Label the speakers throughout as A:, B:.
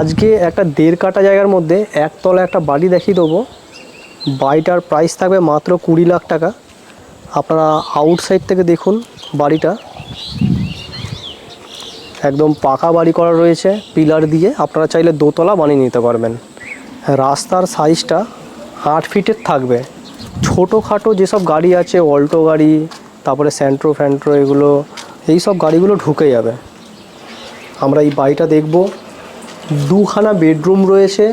A: আজকে একটা দেড় কাটা জায়গার মধ্যে একতলা একটা বাড়ি দেখিয়ে দেবো। বাড়িটার প্রাইস থাকবে মাত্র কুড়ি লাখ টাকা। আপনারা আউটসাইড থেকে দেখুন বাড়িটা। একদম পাকা বাড়ি করা রয়েছে পিলার দিয়ে। আপনারা চাইলে দোতলা বানিয়ে নিতে পারবেন। রাস্তার সাইজটা আট ফিটের থাকবে। ছোটোখাটো যেসব গাড়ি আছে, অল্টো গাড়ি, তারপরে স্যান্ট্রো ফ্যান্ট্রো এগুলো এই সব গাড়িগুলো ঢুকে যাবে। আমরা এই বাড়িটা দেখব। দুখানা বেডরুম রয়েছে,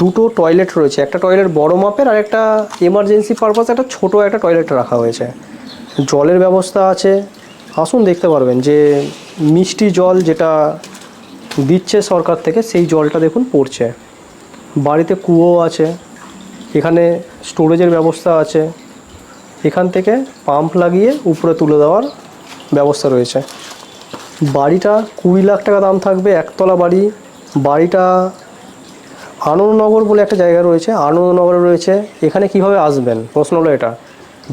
A: দুটো টয়লেট রয়েছে, একটা টয়লেট বড় মাপের আর একটা এমার্জেন্সি পারপাস একটা ছোট একটা টয়লেট রাখা হয়েছে। জলের ব্যবস্থা আছে, আসুন দেখতে পারবেন যে মিষ্টি জল যেটা দিচ্ছে সরকার থেকে সেই জলটা দেখুন পড়ছে। বাড়িতে কুয়ো আছে, এখানে স্টোরেজের ব্যবস্থা আছে, এখান থেকে পাম্প লাগিয়ে উপরে তুলে দেওয়ার ব্যবস্থা রয়েছে। বাড়িটা কুড়ি লাখ টাকা দাম থাকবে, একতলা বাড়ি বাড়িটা আনন্দনগর বলে একটা জায়গা রয়েছে, আনন্দনগরে রয়েছে। এখানে কীভাবে আসবেন? প্রশ্ন হলো এটা।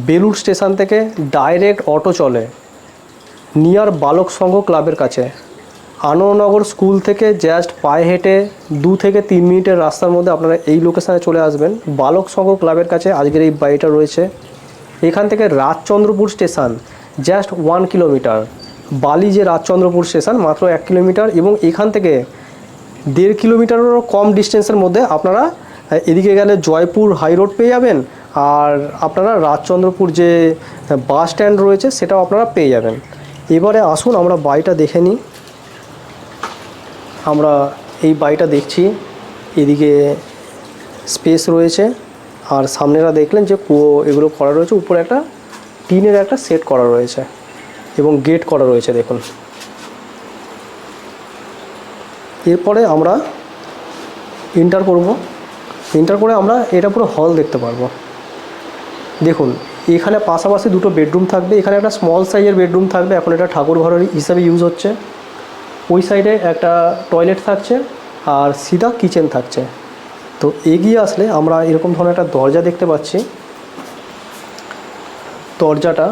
A: বেলুর স্টেশন থেকে ডাইরেক্ট অটো চলে নিয়ার বালক সংঘ ক্লাবের কাছে। আনন্দনগর স্কুল থেকে জাস্ট পায়ে হেঁটে দু থেকে তিন মিনিটের রাস্তার মধ্যে আপনারা এই লোকেশানে চলে আসবেন। বালক সংঘ ক্লাবের কাছে আজকের এই বাড়িটা রয়েছে। এখান থেকে Rajchandrapur station, just one kilometre. Bali যে রাজচন্দ্রপুর স্টেশন, মাত্র এক কিলোমিটার এবং এখান থেকে দেড় কিলোমিটারেরও কম ডিস্টেন্সের মধ্যে আপনারা এদিকে গেলে জয়পুর হাই রোড পেয়ে যাবেন, আর আপনারা রাজচন্দ্রপুর যে বাস স্ট্যান্ড রয়েছে সেটাও আপনারা পেয়ে যাবেন। এবারে আসুন, আমরা বাড়িটা দেখে নিই। আমরা এই বাড়িটা দেখছি, এদিকে স্পেস রয়েছে, আর সামনেরা দেখলেন যে কুয়ো এগুলো করা রয়েছে, উপরে একটা টিনের একটা সেট করা রয়েছে, এবং গেট করা রয়েছে, দেখুন। এরপরে আমরা এন্টার করব। এন্টার করে আমরা এটা পুরো হল দেখতে পারব। দেখুন, এখানে পাশাপাশি দুটো বেডরুম থাকবে। এখানে একটা স্মল সাইজের বেডরুম থাকবে। এখন এটা ঠাকুর ঘরের হিসাবে ইউজ হচ্ছে। ওই সাইডে একটা টয়লেট থাকছে আর সিধা কিচেন থাকছে। তো এগিয়ে আসলে আমরা এরকম ধরনের একটা দরজা দেখতে পাচ্ছি। দরজাটা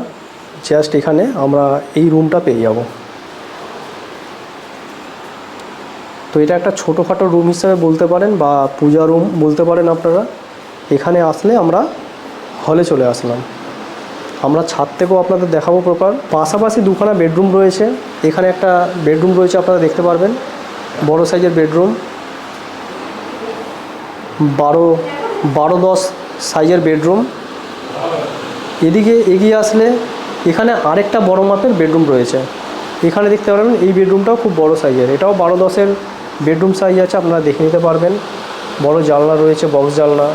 A: জাস্ট এখানে আমরা এই রুমটা পেয়ে যাব। তো এটা একটা ছোটোখাটো রুম হিসাবে বলতে পারেন বা পূজা রুম বলতে পারেন আপনারা। এখানে আসলে আমরা হলে চলে আসলাম। আমরা ছাদ থেকেও আপনাদের দেখাবো প্রকার। পাশাপাশি দুখানা বেডরুম রয়েছে। এখানে একটা বেডরুম রয়েছে আপনারা দেখতে পারবেন। বড় সাইজের বেডরুম বারো বারো, দশ সাইজের বেডরুম এদিকে এগিয়ে আসলে এখানে আরেকটা বড় মাপের বেডরুম রয়েছে। এখানে দেখতে পারবেন এই বেডরুমটাও খুব বড় সাইজের এটাও বারো, দশের বেডরুম সাইজ আছে, আপনারা দেখে নিতে পারবেন। বড় জানলা রয়েছে বক্স জানলা।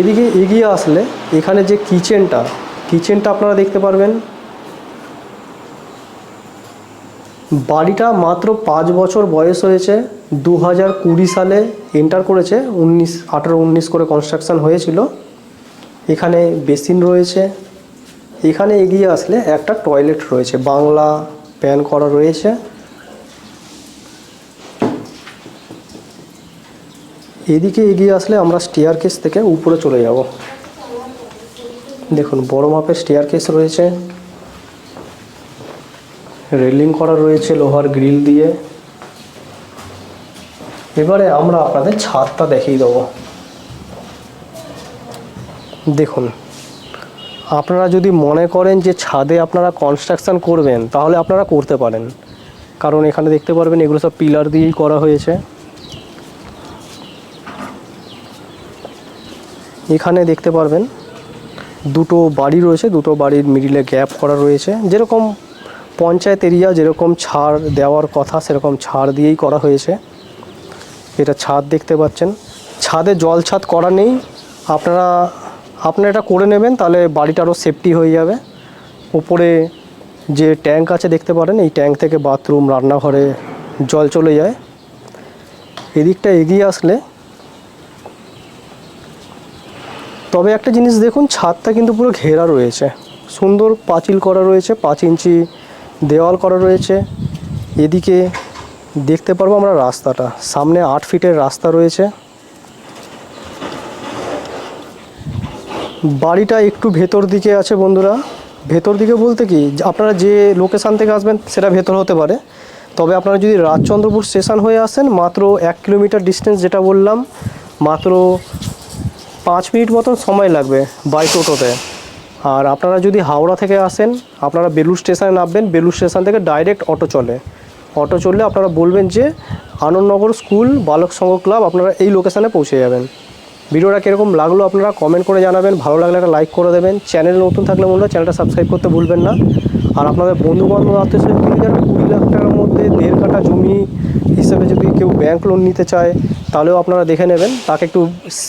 A: এদিকে এগিয়ে আসলে এখানে যে কিচেনটা কিচেনটা আপনারা দেখতে পারবেন। বাড়িটা মাত্র পাঁচ বছর বয়স হয়েছে দু হাজার কুড়ি সালে এন্টার করেছে, উনিশ, আঠারো, উনিশ করে কনস্ট্রাকশন হয়েছিল। এখানে বেসিন রয়েছে। এখানে এগিয়ে আসলে একটা টয়লেট রয়েছে, বাংলা প্যান করা রয়েছে। এদিকে এগিয়ে আসলে আমরা স্টেয়ার কেস থেকে উপরে চলে যাব। দেখুন, বড় মাপের স্টেয়ার কেস রয়েছে। রেলিং করা রয়েছে লোহার গ্রিল দিয়ে। এবারে আমরা আপনাদের ছাদটা দেখিয়ে দেবো। দেখুন, আপনারা যদি মনে করেন যে ছাদে আপনারা কনস্ট্রাকশন করবেন, তাহলে আপনারা করতে পারেন। কারণ এখানে দেখতে পারবেন এগুলো সব পিলার দিয়েই করা হয়েছে। এখানে দেখতে পারবেন দুটো বাড়ি রয়েছে, দুটো বাড়ির মিডিলে গ্যাপ করা রয়েছে। যেরকম পঞ্চায়েত এরিয়া যেরকম ছাড় দেওয়ার কথা, সেরকম ছাড় দিয়েই করা হয়েছে। এটা ছাদ দেখতে পাচ্ছেন। ছাদে জল ছাদ করা নেই। আপনারা আপনারা এটা করে নেবেন, তাহলে বাড়িটা আরও সেফটি হয়ে যাবে। উপরে যে ট্যাঙ্ক আছে দেখতে পারেন, এই ট্যাঙ্ক থেকে বাথরুম রান্নাঘরে জল চলে যায়। এদিকটা এগিয়ে আসলে তবে একটা জিনিস দেখুন, ছাদটা কিন্তু পুরো ঘেরা রয়েছে। সুন্দর পাঁচিল করা রয়েছে, পাঁচ ইঞ্চি দেওয়াল করা রয়েছে। এদিকে দেখতে পারব আমরা রাস্তাটা। সামনে আট ফিটের রাস্তা রয়েছে। বাড়িটা একটু ভেতর দিকে আছে বন্ধুরা। ভেতর দিকে বলতে কি, আপনারা যে লোকেশান থেকে আসবেন সেটা ভেতর হতে পারে। তবে আপনারা যদি রাজচন্দ্রপুর স্টেশন হয়ে আসেন, মাত্র এক কিলোমিটার ডিস্টেন্স যেটা বললাম, মাত্র পাঁচ মিনিট মতন সময় লাগবে বাই টোটোতে। আর আপনারা যদি হাওড়া থেকে আসেন, আপনারা বেলুর স্টেশনে নামবেন বেলুর স্টেশন থেকে ডাইরেক্ট অটো চলে। অটো চললে আপনারা বলবেন যে আনন্দনগর স্কুল, বালক সংঘ ক্লাব, আপনারা এই লোকেশানে পৌঁছে যাবেন। ভিডিওটা কীরকম লাগল আপনারা কমেন্ট করে জানাবেন, ভালো লাগলে একটা লাইক করে দেবেন। চ্যানেল নতুন থাকলে মনে হয় চ্যানেলটা সাবস্ক্রাইব করতে ভুলবেন না। আর আপনাদের বন্ধুবান্ধব আত্মীয় স্বজন যারা কুড়ি লাখ টাকার মধ্যে দেড় কাটা জমি হিসেবে যদি কেউ ব্যাঙ্ক লোন নিতে চায়, তাহলেও আপনারা দেখে নেবেন। তাকে একটু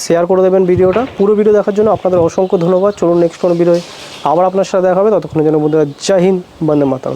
A: শেয়ার করে দেবেন ভিডিওটা। পুরো ভিডিও দেখার জন্য আপনাদের অসংখ্য ধন্যবাদ। চলুন নেক্সট কোনো ভিডিও আবার আপনার সাথে দেখা হবে। ততক্ষণের জন্য বন্ধুরা, জয় হিন্দ, বন্দে মাতা